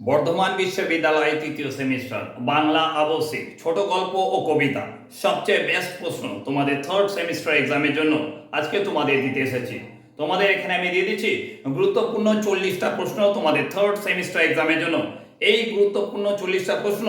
বর্ধমান বিশ্ববিদ্যালয়ে তৃতীয় সেমিস্টার, বাংলা আবশ্যিক, ছোট গল্প ও কবিতা। সবচেয়ে বেস্ট প্রশ্ন তোমাদের থার্ড সেমিস্টার এক্সামের জন্য। আজকে তোমাদের দিতে এসেছি। তোমাদের এখানে আমি দিয়ে দিচ্ছি গুরুত্বপূর্ণ চল্লিশটা প্রশ্ন তোমাদের থার্ড সেমিস্টার এক্সামের জন্য। এই গুরুত্বপূর্ণ চল্লিশটা প্রশ্ন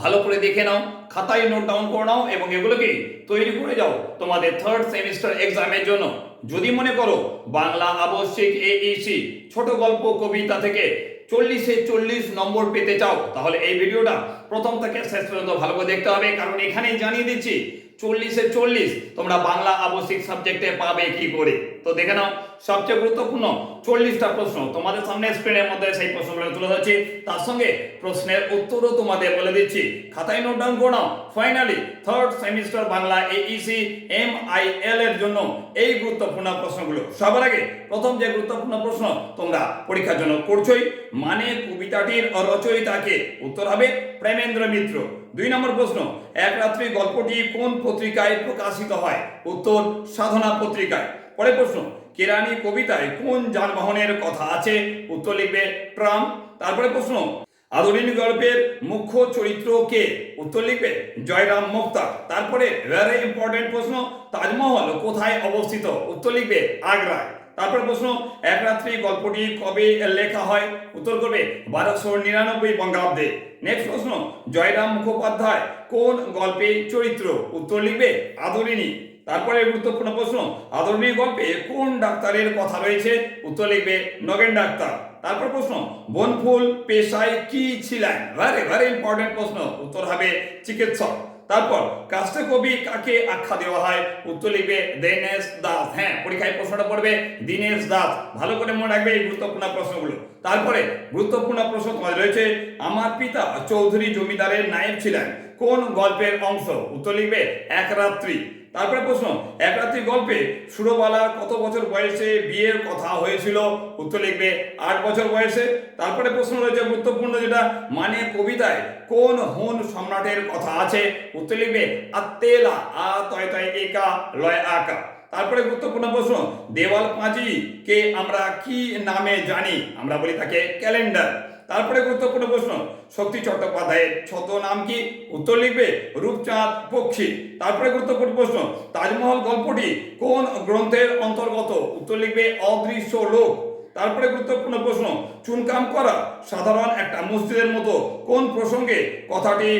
ভালো করে দেখে নাও, খাতায় নোট ডাউন করে নাও এবং এগুলোকে তৈরি করে যাও তোমাদের থার্ড সেমিস্টার এক্সামের জন্য। যদি মনে করো বাংলা আবশ্যিক এইসি ছোট গল্প কবিতা থেকে চল্লিশে চল্লিশ নম্বর পেতে চাও, তাহলে এই ভিডিওটা প্রথম থেকে শেষ পর্যন্ত ভালো করে দেখতে হবে, কারণ এখানেই জানিয়ে দিচ্ছি, চল্লিশে চল্লিশ তোমরা বাংলা আবশ্যিক সাবজেক্টে পাবে কি করে। তো দেখে নাও সবচেয়ে গুরুত্বপূর্ণ চল্লিশটা প্রশ্ন। তোমাদের সামনে স্ক্রিনের মধ্যে সেই প্রশ্নগুলো তুলে ধরছি। তার সঙ্গে প্রশ্নের উত্তরও তোমাদের বলে দিচ্ছি। খাতায় নোট ডাউন করে নাও। Finally third semester Bangla A E C M I L এর জন্য এই গুরুত্বপূর্ণ প্রশ্নগুলো। সবার আগে প্রথম যে গুরুত্বপূর্ণ প্রশ্ন তোমরা পরীক্ষার জন্য করছোই মানে কবিতাটির রচয়িতাকে উত্তর হবে প্রেমেন্দ্র মিত্র। দুই নম্বর প্রশ্ন, এক রাত্রি গল্পটি কোন পত্রিকায় প্রকাশিত হয়? উত্তর, সাধনা পত্রিকায়। পরের প্রশ্ন কেরানি কবিতায় কোন যানবাহনের কথা আছে? উত্তর লিখবে ট্রাম। তারপরে প্রশ্ন, আধুনিক গল্পের মুখ্য চরিত্র কে? উত্তর লিখবে জয়রাম মুক্তার তারপরে ভেরি ইম্পর্টেন্ট প্রশ্ন, তাজমহল কোথায় অবস্থিত? উত্তর লিখবে আগ্রায়। তারপর প্রশ্ন, এক রাত্রি গল্পটি কবে লেখা হয়? উত্তর করবে বারোশো নিরানব্বই বঙ্গাব্দে। নেক্সট প্রশ্ন, জয়রাম মুখোপাধ্যায় কোন গল্পে চরিত্র? উত্তর লিখবে আদরিনী তারপরে গুরুত্বপূর্ণ প্রশ্ন আদরণীয় গল্পে কোন ডাক্তারের কথা রয়েছে? উত্তর লিখবে, নগেন ডাক্তার। তারপর প্রশ্ন, বনফুল পেশায় কি ছিলেন? ভেরি ভেরি ইম্পর্টেন্ট প্রশ্ন। উত্তর হবে, চিকিৎসক। তারপর কাস্তে কবি কাকে আখ্যা দেওয়া হয়? উত্তর লিখবে, দীনেশ দাস। হ্যাঁ পরীক্ষায় প্রশ্নটা পড়বে, দীনেশ দাস। ভালো করে মনে রাখবে এই গুরুত্বপূর্ণ প্রশ্নগুলো। তারপরে, গুরুত্বপূর্ণ প্রশ্ন তোমাদের রয়েছে, আমার পিতা চৌধুরী জমিদারের নায়েব ছিলেন। কোন গল্পের অংশ? উত্তর লিখবে, এক রাত্রি। তারপরে প্রশ্ন, এক রাত্রি গল্পে সুরবালার কত বছর বয়সে বিয়ের কথা হয়েছিল? উত্তর লিখবে, আট বছর বয়সে। তারপরে প্রশ্ন রয়েছে গুরুত্বপূর্ণ যেটা মানে কবিতায় কোন হুন সম্রাটের কথা আছে? উত্তর লিখবে, আত্তেলা, আ, তয় তয় একা লয় আকা তারপরে গুরুত্বপূর্ণ প্রশ্ন, দেওয়াল পাঁজি কে আমরা কি নামে জানি? আমরা বলি তাকে ক্যালেন্ডার। তারপরে গুরুত্বপূর্ণ প্রশ্ন, শক্তি চট্টোপাধ্যায়ের ছত নাম কি? উত্তর লিখবে রূপচাঁদ পক্ষী তারপরে গুরুত্বপূর্ণ প্রশ্ন, তাজমহল গল্পটি কোন গ্রন্থের অন্তর্গত? উত্তর লিখবে অদৃশ্য লোক। তারপরে গুরুত্বপূর্ণ প্রশ্ন, চুনকাম করা সাধারণ একটা মসজিদের মতো কোন প্রসঙ্গে কথাটি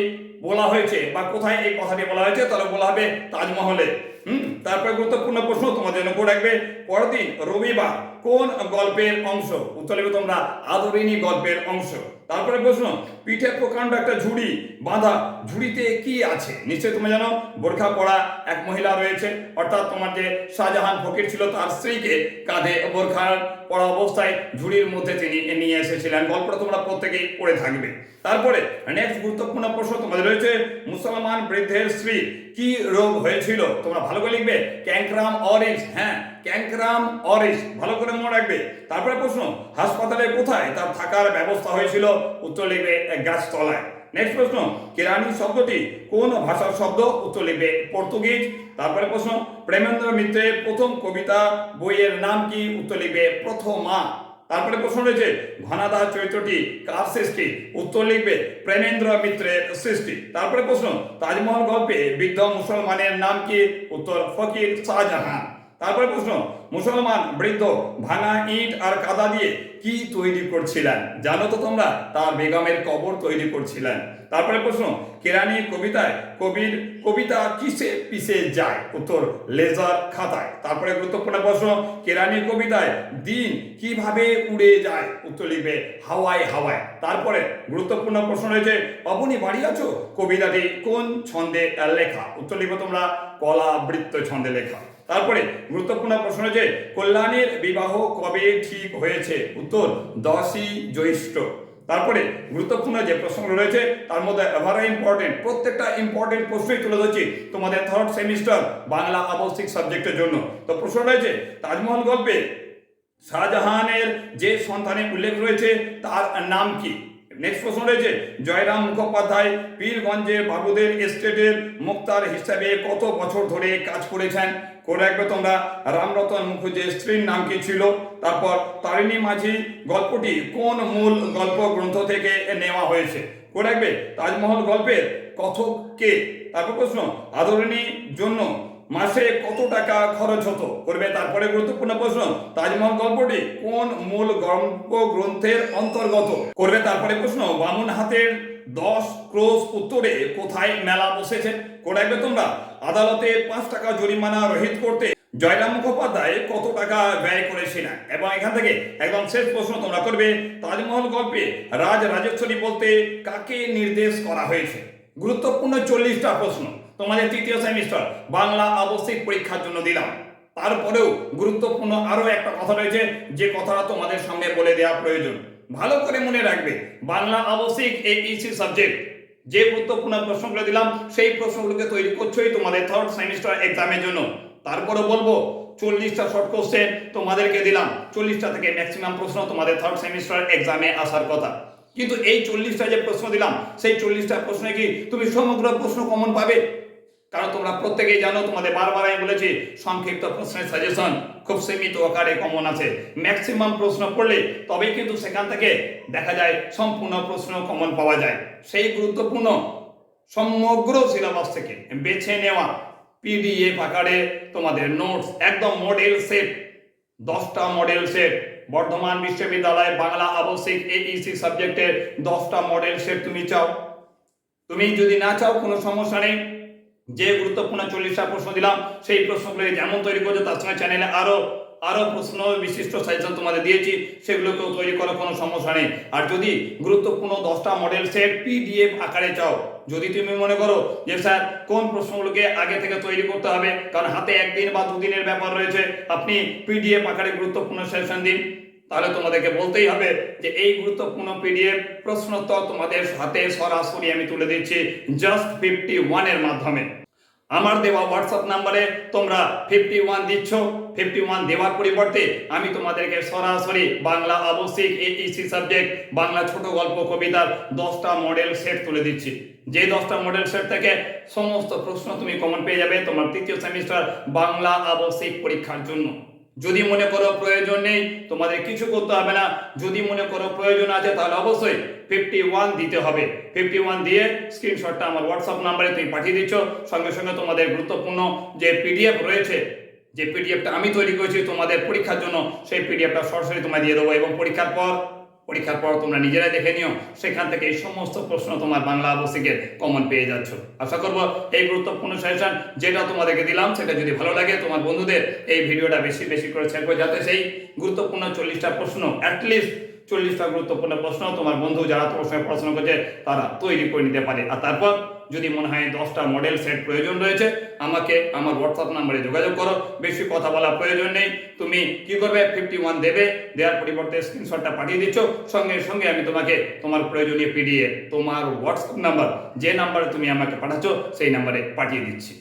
বলা হয়েছে বা কোথায় এই কথাটি বলা হয়েছে? তাহলে বলা হবে তাজমহলে। হুম? তারপরে গুরুত্বপূর্ণ প্রশ্ন তোমাদের জন্য করে রাখবে। পরদিন রবিবার কোন গল্পের অংশ? উত্তর লিখবে তোমরা আদরিনী গল্পের অংশ। তারপরে প্রশ্ন, পিঠে প্রকাণ্ড একটা ঝুড়ি বাঁধা, ঝুড়িতে কি আছে? নিশ্চয়ই তুমি জানো, বোরখা পরা এক মহিলা রয়েছে। অর্থাৎ তোমার যে শাহজাহান ফকির ছিল, তার স্ত্রীকে কাঁধে বোরখার পড়া অবস্থায় ঝুড়ির মধ্যে তিনি নিয়ে এসেছিলেন। গল্পটা তোমরা প্রত্যেকেই পড়ে থাকবে। তারপরে নেক্সট গুরুত্বপূর্ণ প্রশ্ন তোমাদের রয়েছে, মুসলমান বৃদ্ধের স্ত্রী কি রোগ হয়েছিল? তোমরা ভালো করে লিখবে ক্যাঙ্করাম অরেঞ্জ হ্যাঁ ক্যাঙ্করাম অরেঞ্জ, ভালো করে মনে রাখবে। তারপরে প্রশ্ন, হাসপাতালে কোথায়? তার থাকার ব্যবস্থা হয়েছিল উত্তর লিখবে গাছতলায়। নেক্সট প্রশ্ন কেরানি শব্দটি কোন ভাষার শব্দ? উত্তর লিখবে পর্তুগিজ। তারপরে প্রশ্ন, প্রেমেন্দ্র মিত্রের প্রথম কবিতা বইয়ের নাম কি? উত্তর লিখবে প্রথমা। তারপরে প্রশ্ন রয়েছে, ঘনাদা চরিত্রটি কার সৃষ্টি? উত্তর লিখবে প্রেমেন্দ্র মিত্রের সৃষ্টি। তারপরে প্রশ্ন, তাজমহল গল্পে বৃদ্ধ মুসলমানের নাম কি? উত্তর ফকির শাহজাহান। তারপরে প্রশ্ন, মুসলমান, বৃদ্ধ, ভাঙা ইট আর কাদা দিয়ে কি তৈরি করছিলেন? জানো তো তোমরা, তার বেগমের কবর তৈরি করছিলেন। তারপরে প্রশ্ন কেরানি কবিতায় কবির কবিতা কিসে পিছে যায়? উত্তর, লেজার খাতায়। তারপরে গুরুত্বপূর্ণ প্রশ্ন কেরানি কবিতায় দিন কীভাবে উড়ে যায়? উত্তর লিখবে, হাওয়ায় হাওয়ায়। তারপরে গুরুত্বপূর্ণ প্রশ্ন রয়েছে পাবনি বাড়ি আছো? কবিতাটি কোন ছন্দে লেখা? উত্তর লিখবে তোমরা কলা বৃত্ত ছন্দে লেখা। তারপরে গুরুত্বপূর্ণ প্রশ্ন যে, কল্যাণের বিবাহ কবে ঠিক হয়েছে? উত্তর, দশই জ্যৈষ্ঠ। তারপরে গুরুত্বপূর্ণ যে প্রশ্নগুলো রয়েছে, তার মধ্যে ভেরি ইম্পর্টেন্ট প্রত্যেকটা ইম্পর্টেন্ট প্রশ্নই তুলে ধরছি তোমাদের থার্ড সেমিস্টার বাংলা আবশ্যিক সাবজেক্টের জন্য। তো প্রশ্ন রয়েছে, তাজমহল গল্পে শাহজাহানের যে সন্তানের উল্লেখ রয়েছে, তার নাম কি? নেক্সট প্রশ্ন রয়েছে, জয়রাম মুখোপাধ্যায় পীরগঞ্জের বাবুদের এস্টেটের মুক্তার হিসাবে কত বছর ধরে কাজ করেছেন? করে রাখবে তোমরা। রামরতন মুখুজ্জের স্ত্রীর নাম কি ছিল? তারপর তারিণী মাঝি, গল্পটি কোন মূল গল্প গ্রন্থ থেকে নেওয়া হয়েছে? করে রাখবে তাজমহল গল্পের কথক কে? তারপর প্রশ্ন, আদরণীর জন্য মাসে কত টাকা খরচ হতো? করবে তারপরে গুরুত্বপূর্ণ প্রশ্ন, তাজমহল গল্পটি কোন মূল গল্প গ্রন্থের অন্তর্গত? করবে তারপরে প্রশ্ন, বামুন হাতের দশ ক্রোশ উত্তরে কোথায় মেলা বসেছে? করে তোমরা, আদালতে পাঁচ টাকা জরিমানা রহিত করতে। জয়রাম মুখোপাধ্যায় কত টাকা ব্যয় করেছিলেন এবং এখান থেকে একদম শেষ প্রশ্ন তোমরা করবে, তাজমহল গল্পে রাজ রাজেশ্বরী বলতে কাকে নির্দেশ করা হয়েছে? গুরুত্বপূর্ণ চল্লিশটা প্রশ্ন। তোমাদের তৃতীয় সেমিস্টার বাংলা আবশ্যিক পরীক্ষার জন্য দিলাম। তারপরেও গুরুত্বপূর্ণ আরও একটা কথা রয়েছে, যে কথাটা তোমাদের সামনে বলে দেওয়া প্রয়োজন। ভালো করে মনে রাখবে, বাংলা আবশ্যিক এই ইসি সাবজেক্ট যে গুরুত্বপূর্ণ প্রশ্নগুলো দিলাম, সেই প্রশ্নগুলোকে তৈরি করছোই তোমাদের থার্ড সেমিস্টার এক্সামের জন্য। তারপরে বলব, চল্লিশটা শর্ট কোশ্চেন তোমাদেরকে দিলাম। চল্লিশটা থেকে ম্যাক্সিমাম প্রশ্ন তোমাদের থার্ড সেমিস্টার এক্সামে আসার কথা। কিন্তু এই চল্লিশটা যে প্রশ্ন দিলাম, সেই চল্লিশটা প্রশ্নে কি তুমি সমগ্র প্রশ্ন কমন পাবে? কারণ তোমরা প্রত্যেকেই জানো, তোমাদের বারবার আমি বলেছি, সংক্ষিপ্ত প্রশ্নের সাজেশন খুব সীমিত আকারে কমন আছে। ম্যাক্সিমাম প্রশ্ন পড়লে তবেই কিন্তু সেখান থেকে দেখা যায় সম্পূর্ণ প্রশ্ন কমন পাওয়া যায়। সেই গুরুত্বপূর্ণ সমগ্র সিলেবাস থেকে বেছে নেওয়া পিডিএফ আকারে তোমাদের নোটস একদম মডেল সেট দশটা মডেল সেট বর্ধমান বিশ্ববিদ্যালয়ে, বাংলা আবশ্যিক এইসি সাবজেক্টের দশটা মডেল সেট তুমি চাও। তুমি যদি না চাও, কোনো সমস্যা নেই। যে গুরুত্বপূর্ণ চল্লিশটা প্রশ্ন দিলাম, সেই প্রশ্নগুলো যেমন তৈরি করছ, তার সঙ্গে চ্যানেলে আরও আরও প্রশ্ন বিশিষ্ট সাজেশন তোমাদের দিয়েছি, সেগুলোকেও তৈরি করার কোনো সমস্যা নেই। আর যদি গুরুত্বপূর্ণ দশটা মডেল সেট পিডিএফ আকারে চাও, যদি তুমি মনে করো যে স্যার, কোন প্রশ্নগুলোকে আগে থেকে তৈরি করতে হবে, কারণ হাতে একদিন বা দুদিনের ব্যাপার রয়েছে, আপনি পিডিএফ আকারে গুরুত্বপূর্ণ সেশন দিন। তাহলে তোমাদেরকে বলতেই হবে যে এই গুরুত্বপূর্ণ পিডিএফ প্রশ্ন প্রশ্নোত্তর তোমাদের হাতে সরাসরি আমি তুলে দিচ্ছি জাস্ট ফিফটি ওয়ানের মাধ্যমে। আমার দেওয়া হোয়াটসঅ্যাপ নাম্বারে তোমরা ফিফটি ওয়ান দিচ্ছ ফিফটি ওয়ান দেওয়ার পরিবর্তে আমি তোমাদেরকে সরাসরি বাংলা আবশ্যিক এইসি সাবজেক্ট বাংলা ছোট গল্প কবিতার দশটা মডেল সেট তুলে দিচ্ছি। যে দশটা মডেল সেট থেকে সমস্ত প্রশ্ন তুমি কমন পেয়ে যাবে তোমার তৃতীয় সেমিস্টার বাংলা আবশ্যিক পরীক্ষার জন্য। যদি মনে করো প্রয়োজন নেই, তোমাদের কিছু করতে হবে না। যদি মনে করো প্রয়োজন আছে, তাহলে অবশ্যই ফিফটি ওয়ান দিতে হবে। ফিফটি ওয়ান দিয়ে স্ক্রিনশটটা আমার হোয়াটসঅ্যাপ নাম্বারে তুমি পাঠিয়ে দিচ্ছ। সঙ্গে সঙ্গে তোমাদের গুরুত্বপূর্ণ যে পিডিএফ রয়েছে, যে পিডিএফটা আমি তৈরি করেছি, তোমাদের পরীক্ষার জন্য সেই পিডিএফটা সরাসরি তোমায় দিয়ে দেবো এবং পরীক্ষার পর পরীক্ষার পর তোমরা নিজেরাই দেখে নিও, সেখান থেকে এই সমস্ত প্রশ্ন তোমার বাংলা আবশ্যিকের কমন পেয়ে যাচ্ছ। আশা করব এই গুরুত্বপূর্ণ সাজেশন যেটা তোমাদেরকে দিলাম, সেটা যদি ভালো লাগে তোমার বন্ধুদের এই ভিডিওটা বেশি বেশি করে শেয়ার করে, যাতে সেই গুরুত্বপূর্ণ চল্লিশটা প্রশ্ন অ্যাটলিস্ট চল্লিশটা গুরুত্বপূর্ণ প্রশ্ন তোমার বন্ধু যারা তোমার সঙ্গে পড়াশোনা করছে, তারা তৈরি করে নিতে পারে। আর তারপর যদি মনে হয় দশটা মডেল সেট প্রয়োজন রয়েছে, আমাকে আমার হোয়াটসঅ্যাপ নাম্বারে যোগাযোগ করো। বেশি কথা বলা প্রয়োজন নেই। তুমি কি করবে? ফিফটি ওয়ান দেবে। দেওয়ার পরিবর্তে স্ক্রিনশটটা পাঠিয়ে দিচ্ছ। সঙ্গে সঙ্গে আমি তোমাকে তোমার প্রয়োজনীয় পিডিএফ তোমার হোয়াটসঅ্যাপ নাম্বার যে নাম্বারে তুমি আমাকে পাঠাচ্ছ, সেই নাম্বারে পাঠিয়ে দিচ্ছি।